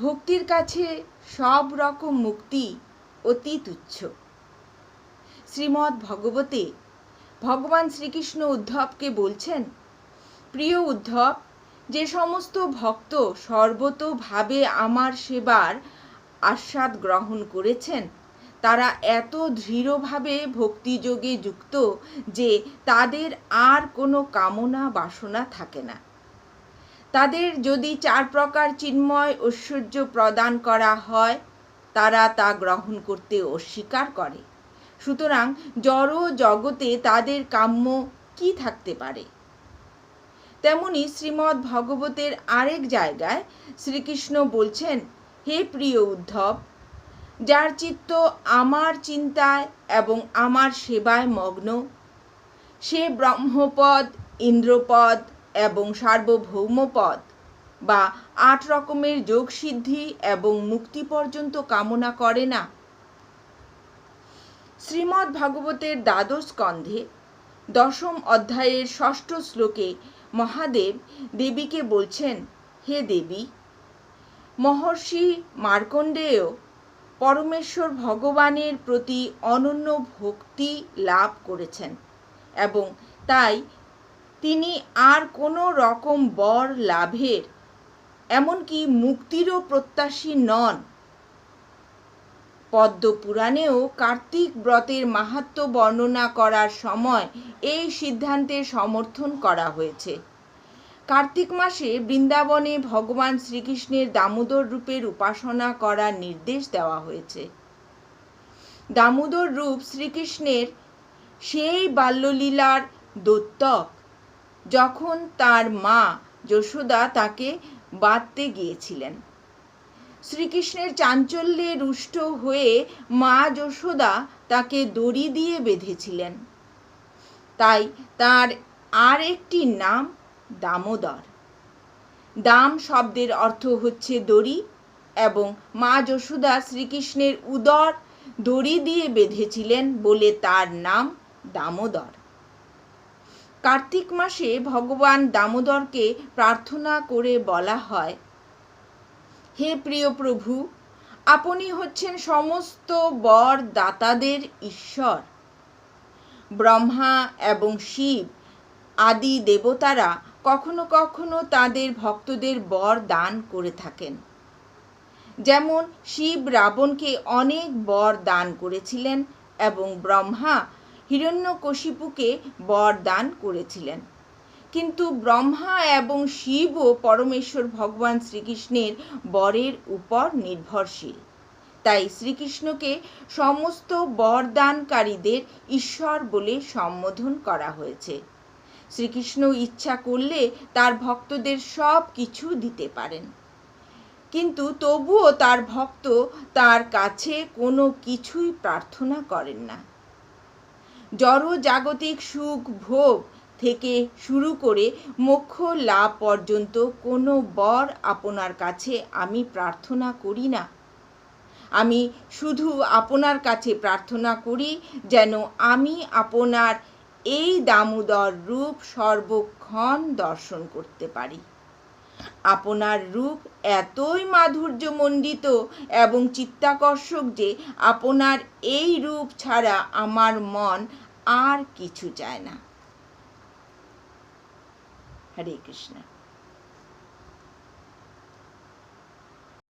ভক্তির কাছে সব রকম মুক্তি অতি তুচ্ছ শ্রীমদ্ ভগবতে ভগবান শ্রীকৃষ্ণ উদ্ধবকে বলছেন, প্রিয় উদ্ধব, যে সমস্ত ভক্ত সর্বতোভাবে আমার সেবার আস্বাদ গ্রহণ করেছেন, তারা এত দৃঢ়ভাবে ভক্তিযোগে যুক্ত যে তাদের আর কোনো কামনা বাসনা থাকে না। তাদের যদি চার প্রকার চিন্ময় ঐশ্বর্য প্রদান করা হয়, তারা তা গ্রহণ করতে অস্বীকার করে। সুতরাং জড় জগতে তাদের কাম্য কি থাকতে পারে? তেমনি শ্রীমদ্ ভগবতের আরেক জায়গায় শ্রীকৃষ্ণ বলছেন, হে প্রিয় উদ্ধব, যার চিত্ত আমার চিন্তায় এবং আমার সেবায় মগ্ন, সে ব্রহ্মপদ, ইন্দ্রপদ এবং সার্বভৌমপদ বা আট রকমের যোগ সিদ্ধি এবং মুক্তি পর্যন্ত কামনা করে না। শ্রীমদ্ ভাগবতের দ্বাদশ স্কন্ধে দশম অধ্যায়ের ষষ্ঠ শ্লোকে মহাদেব দেবীকে বলছেন, হে দেবী, মহর্ষি মার্কণ্ডেয় পরমেশ্বর ভগবানের প্রতি অনন্য ভক্তি লাভ করেছেন এবং তাই তিনি আর কোনো রকম বর লাভের, এমনকি মুক্তিরও প্রত্যাশী নন। পদ্ম পুরাণেও কার্তিক ব্রতের মাহাত্ম বর্ণনা করার সময় এই সিদ্ধান্তের সমর্থন করা হয়েছে। কার্তিক মাসে বৃন্দাবনে ভগবান শ্রীকৃষ্ণের দামোদর রূপের উপাসনা করার নির্দেশ দেওয়া হয়েছে। দামোদর রূপ শ্রীকৃষ্ণের সেই বাল্যলীলার দোত্তক যখন তার মা যশোদা তাকে বাঁধতে গিয়েছিলেন। শ্রীকৃষ্ণের চাঞ্চল্যে রুষ্ট হয়ে মা যশোদা তাকে দড়ি দিয়ে বেঁধেছিলেন। তাই তার আর একটি নাম দামোদর। দাম শব্দের অর্থ হচ্ছে দড়ি এবং মা যশোদা শ্রীকৃষ্ণের উদর দড়ি দিয়ে বেঁধেছিলেন বলে তার নাম দামোদর। কার্তিক মাসে ভগবান দামোদরকে প্রার্থনা করে বলা হয়। হে প্রিয় প্রভু, আপনি হচ্ছেন সমস্ত বর দাতাদের ঈশ্বর। ব্রহ্মা এবং শিব আদি দেবতারা কখনো কখনো তাদের ভক্তদের বর দান করে থাকেন। যেমন শিব রাবণকে অনেক বর দান করেছিলেন এবং ব্রহ্মা হিরণ্যকশিপুকে বর দান করেছিলেন। কিন্তু ব্রহ্মা এবং শিবও পরমেশ্বর ভগবান শ্রীকৃষ্ণের বরের উপর নির্ভরশীল। তাই শ্রীকৃষ্ণকে সমস্ত বরদানকারীদের ঈশ্বর বলে সম্বোধন করা হয়েছে। শ্রীকৃষ্ণ ইচ্ছা করলে তার ভক্তদের সব কিছু দিতে পারেন। কিন্তু তবুও তার ভক্ত তার কাছে কোনো কিছুই প্রার্থনা করেন না। জড় জাগতিক সুখ ভোগ থেকে শুরু করে মোক্ষ লাভ পর্যন্ত কোনো বর আপনার কাছে আমি প্রার্থনা করি না। আমি শুধু আপনার কাছে প্রার্থনা করি যেন আমি আপনার এই দামোদর রূপ সর্বক্ষণ দর্শন করতে পারি। আপনার রূপ এতই মাধুর্যমণ্ডিত এবং চিত্তাকর্ষক যে আপনার এই রূপ ছাড়া আমার মন আর কিছু চায় না। হরে কৃষ্ণ।